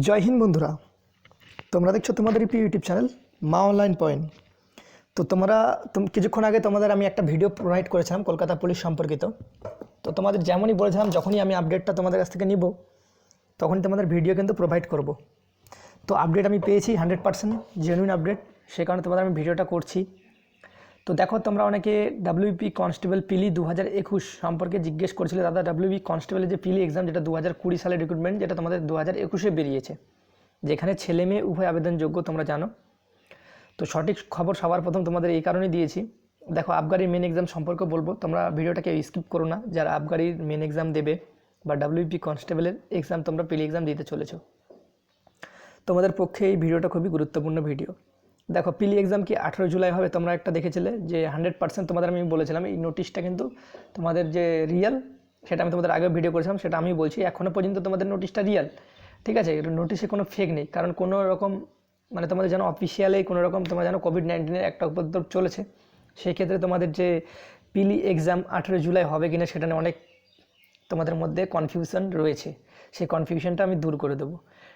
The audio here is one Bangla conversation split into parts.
জয় হিন্দ বন্ধুরা, তোমরা দেখছ তোমাদের প্রিয় YouTube channel Maa online point. তো তোমরা, তোম- কিছুক্ষণ আগে তোমাদের আমি একটা ভিডিও প্রোভাইড করেছিলাম কলকাতা পুলিশ সম্পর্কিত। তো তোমাদের যেমনই বলেছিলাম, যখনই আমি আপডেটটা তোমাদের কাছ থেকে নিব, তখনই তোমাদের ভিডিও কিন্তু প্রোভাইড করব। তো আপডেট আমি পেয়েছি হান্ড্রেড পার্সেন্ট জেনুইন আপডেট সে কারণে তোমাদের আমি ভিডিওটা করছি। তো দেখো, তোমরা অনেকে ডাব্লিউপি কনস্টেবল পিলি দু হাজার একুশ সম্পর্কে জিজ্ঞেস করছিলে। দাদা ডাব্লিউপি কনস্টেবলের যে পিলি এক্সাম যেটা দু হাজার কুড়ি সালের রিক্রুটমেন্ট যেটা তোমাদের দু হাজার একুশে বেরিয়েছে, যেখানে ছেলে মেয়ে উভয় আবেদনযোগ্য, তোমরা জানো। তো সঠিক খবর সবার প্রথম তোমাদের এই কারণেই দিয়েছি। দেখো আবগারির মেন এক্সাম সম্পর্কে বলব। তোমরা ভিডিওটাকে স্কিপ করো না। যারা আবগারির মেন এক্সাম দেবে বা ডাব্লিউপি কনস্টেবলের এক্সাম তোমরা পিলি এক্সাম দিতে চলেছো। তোমাদের পক্ষে এই ভিডিওটা খুবই গুরুত্বপূর্ণ ভিডিও। দেখো পিলি এক্সাম কি আঠেরো জুলাই হবে? তোমরা একটা দেখেছিলে যে হান্ড্রেড পার্সেন্ট তোমাদের আমি বলেছিলাম, এই নোটিশটা কিন্তু তোমাদের যে রিয়েল সেটা আমি তোমাদের আগে ভিডিও করেছিলাম, সেটা আমি বলছি এখনও পর্যন্ত তোমাদের নোটিশটা রিয়েল ঠিক আছে? নোটিশে কোনো ফেক নেই, কারণ কোনো রকম মানে তোমাদের যেন অফিসিয়ালি কোনো রকম তোমার যেন কোভিড নাইন্টিনের একটা উপদ্রব চলেছে সেই ক্ষেত্রে তোমাদের যে পিলি এক্সাম আঠেরো জুলাই হবে কিনা সেটা নিয়ে অনেক তোমাদের মধ্যে কনফিউশন রয়েছে, সেই কনফিউশনটা আমি দূর করে দেবো।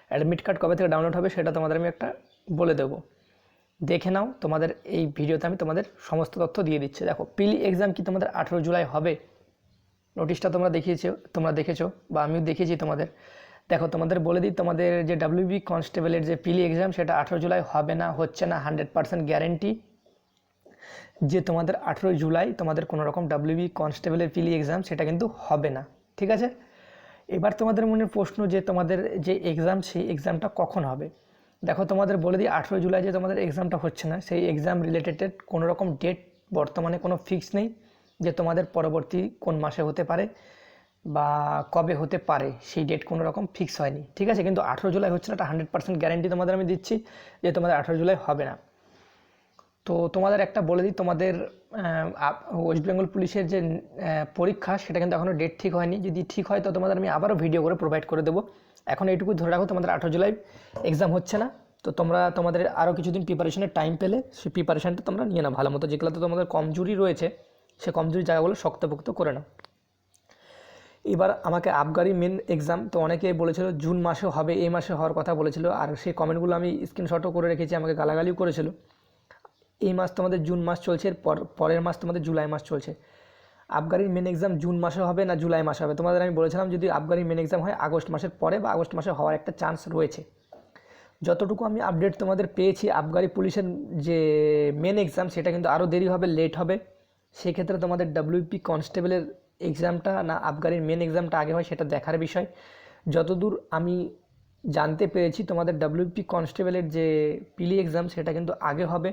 অ্যাডমিট কার্ড কবে থেকে ডাউনলোড হবে সেটা তোমাদের আমি একটা বলে দেবো। দেখে নাও, তোমাদের এই ভিডিওতে আমি তোমাদের সমস্ত তথ্য দিয়ে দিচ্ছি। দেখো পিলি এক্সাম কি তোমাদের আঠেরো জুলাই হবে? নোটিশটা তোমরা দেখিয়েছো, তোমরা দেখেছ, বা আমিও দেখেছি তোমাদের। দেখো, তোমাদের বলে দিই, তোমাদের যে ডাব্লিউবি কনস্টেবলের যে পিলি এক্সাম, সেটা আঠেরো জুলাই হবে না, হচ্ছে না, হান্ড্রেড পার্সেন্ট গ্যারেন্টি। যে তোমাদের আঠেরোই জুলাই তোমাদের কোনো রকম ডাব্লিউবি কনস্টেবলের পিলি এক্সাম, সেটা কিন্তু হবে না, ঠিক আছে? এবার তোমাদের মনে প্রশ্ন যে তোমাদের যে এক্সাম, সেই এক্সামটা কখন হবে? দেখো তোমাদের বলে দিই, আঠেরো জুলাই যে তোমাদের এক্সামটা হচ্ছে না, সেই এক্সাম রিলেটেড কোনো রকম ডেট বর্তমানে কোনো ফিক্স নেই যে তোমাদের পরবর্তী কোন মাসে হতে পারে বা কবে হতে পারে, সেই ডেট কোনো রকম ফিক্স হয়নি। ঠিক আছে? কিন্তু আঠেরো জুলাই হচ্ছে না একটা হান্ড্রেড পার্সেন্ট গ্যারেন্টি তোমাদের আমি দিচ্ছি যে তোমাদের আঠেরো জুলাই হবে না। তো তোমাদের একটা বলে দিই, তোমাদের ওয়েস্ট বেঙ্গল পুলিশের যে পরীক্ষা, সেটা কিন্তু এখনও ডেট ঠিক হয়নি। যদি ঠিক হয়, তো তোমাদের আমি আবারও ভিডিও করে প্রোভাইড করে দেবো। এখন এইটুকু ধরে রাখো, তোমাদের আঠেরো জুলাই এক্সাম হচ্ছে না। তো তোমরা, তোমাদের আরও কিছুদিন প্রিপারেশনের টাইম পেলে সেই প্রিপারেশানটা তোমরা নিয়ে নাও ভালো মতো যেগুলোতে তোমাদের কমজোরি রয়েছে, সে কমজোরি জায়গাগুলো শক্তপোক্ত করে নাও। এবার আমাকে আবগারি মেন এক্সাম তো অনেকে বলেছিল জুন মাসে হবে, এই মাসে হওয়ার কথা বলেছিল। আর সেই কমেন্টগুলো আমি স্ক্রিনশটও করে রেখেছি, আমাকে গালাগালিও করেছিল। এই মাস তোমাদের জুন মাস চলছে, এর পর, পরের মাস তোমাদের জুলাই মাস চলছে। আবগারির মেন এক্সাম জুন মাসে হবে না জুলাই মাসে হবে? তোমাদের আমি বলেছিলাম যদি আবগারির মেন এক্সাম হয়, আগস্ট মাসের পরে বা আগস্ট মাসে হওয়ার একটা চান্স রয়েছে। যতটুকু আমি আপডেট তোমাদের পেয়েছি আবগারি পুলিশের যে মেন এক্সাম সেটা কিন্তু আরও দেরি হবে লেট হবে। সেক্ষেত্রে তোমাদের ডাব্লিউপি কনস্টেবলের এক্সামটা না আবগারির মেন এক্সামটা আগে হয়, সেটা দেখার বিষয়। যতদূর আমি জানতে পেরেছি তোমাদের ডাব্লিউপি কনস্টেবলের যে পিলি এক্সাম সেটা কিন্তু আগে হবে।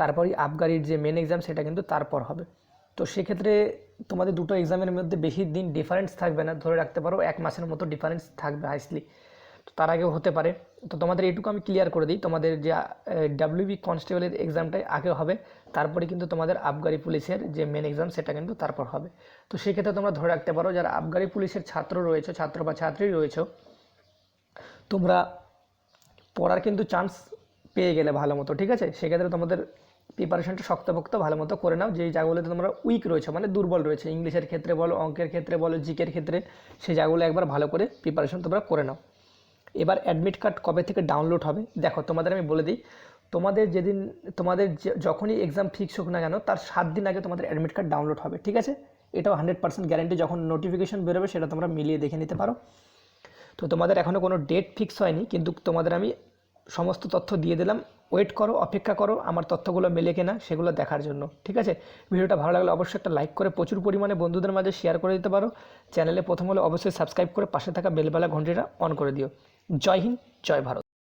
তারপরই আবগারির যে মেন এক্সাম সেটা কিন্তু তারপর হবে। তো সেক্ষেত্রে তোমাদের দুটো এক্সামের মধ্যে বেশি দিন ডিফারেন্স থাকবে না, ধরে রাখতে পারো, এক মাসের মতো ডিফারেন্স থাকবে হাইসলি তো তার আগেও হতে পারে। তো তোমাদের এটুকু আমি ক্লিয়ার করে দিই। তোমাদের যে ডাব্লিউবি কনস্টেবলের এক্সামটাই আগে হবে। তারপরে কিন্তু তোমাদের আবগারি পুলিশের যে মেন এক্সাম সেটা কিন্তু তারপর হবে। তো সেক্ষেত্রে তোমরা ধরে রাখতে পারো, যারা আবগারি পুলিশের ছাত্র রয়েছে, ছাত্র বা ছাত্রী রয়েছে তোমরা পড়ার কিন্তু চান্স পেয়ে গেলে ভালো মতো, ঠিক আছে? সেক্ষেত্রে তোমাদের প্রিপারেশনটা শক্তপোক্ত ভালো মতো করে নাও। যেই জায়গাগুলোতে তোমরা উইক রয়েছে মানে দুর্বল রয়েছে, ইংলিশের ক্ষেত্রে বলো, অঙ্কের ক্ষেত্রে বলো জিকের ক্ষেত্রে, সেই জায়গাগুলো একবার ভালো করে প্রিপারেশন তোমরা করে নাও। এবার অ্যাডমিট কার্ড কবে থেকে ডাউনলোড হবে? দেখো, তোমাদের আমি বলে দিই, তোমাদের যেদিন, তোমাদের যখনই এক্সাম ফিক্স হোক না কেন, তার সাত দিন আগে তোমাদের অ্যাডমিট কার্ড ডাউনলোড হবে, ঠিক আছে? এটাও হান্ড্রেড পার্সেন্ট গ্যারেন্টি যখন নোটিফিকেশন বেরোবে, সেটা তোমরা মিলিয়ে দেখে নিতে পারো। তো তোমাদের এখনও কোনো ডেট ফিক্স হয়নি, কিন্তু তোমাদের আমি সমস্ত তথ্য দিয়ে দিলাম। ওয়েট করো, অপেক্ষা করো, আমার তথ্যগুলো মেলে কিনা সেগুলো দেখার জন্য, ঠিক আছে? ভিডিওটা ভালো লাগলে অবশ্যই একটা লাইক করে প্রচুর পরিমাণে বন্ধুদের মাঝে শেয়ার করে দিতে পারো। চ্যানেলে প্রথম হলে অবশ্যই সাবস্ক্রাইব করে পাশে থাকা বেলবেলা ঘন্টিটা অন করে দিও। জয় হিন্দ, জয় ভারত।